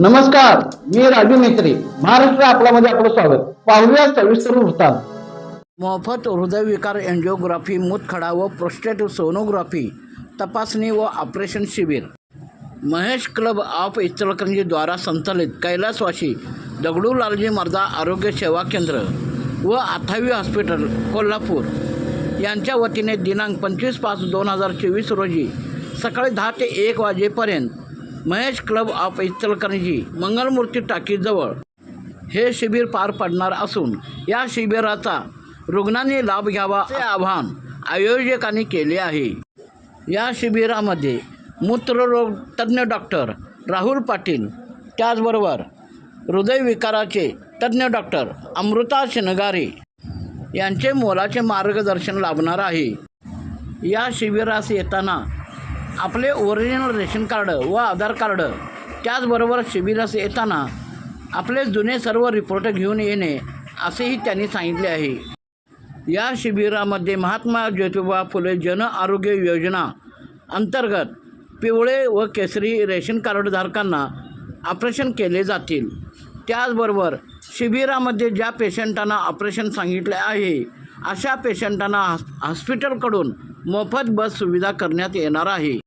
नमस्कार मी राजू मेत्री महाराष्ट्र आपल्यामध्ये आपलं स्वागत. पाहूया सविस्तर वृत्तांत. मोफत हृदयविकार एन्जिओग्राफी मूतखडा व प्रोस्टेट सोनोग्राफी तपासणी व ऑपरेशन शिबिर. महेश क्लब ऑफ इचलकरंजीद्वारा संचालित कैलासवाशी दगडू लालजी मर्दा आरोग्य सेवा केंद्र व आथावी हॉस्पिटल कोल्हापूर. यांच्या वतीने दिनांक पंचवीस पाच दोन हजार चोवीस रोजी सकाळी दहा ते एक वाजेपर्यंत महेश क्लब ऑफ इचलकरंजी मंगलमूर्ती टाकीजवळ हे शिबिर पार पडणार असून या शिबिराचा रुग्णांनी लाभ घ्यावा असे आवाहन आयोजकांनी केले आहे. या शिबिरामध्ये मूत्ररोग तज्ज्ञ डॉक्टर राहुल पाटील त्याचबरोबर हृदयविकाराचे तज्ज्ञ डॉक्टर अमृता शिनगारे यांचे मोलाचे मार्गदर्शन लाभणार आहे. या शिबिरास येताना आपले ओरिजिनल रेशन कार्ड व आधार कार्ड त्याचबरोबर शिबिरास येताना आपले जुने सर्व रिपोर्ट घेऊन येणे असेही त्यांनी सांगितले आहे. या शिबिरामध्ये महात्मा ज्योतिबा फुले जन आरोग्य योजना अंतर्गत पिवळे व केसरी रेशन कार्डधारकांना ऑपरेशन केले जातील. त्याचबरोबर शिबिरामध्ये ज्या पेशंटांना ऑपरेशन सांगितले आहे अशा पेशंटांना हॉस्पिटलकडून मोफत बस सुविधा करण्यात येणार आहे.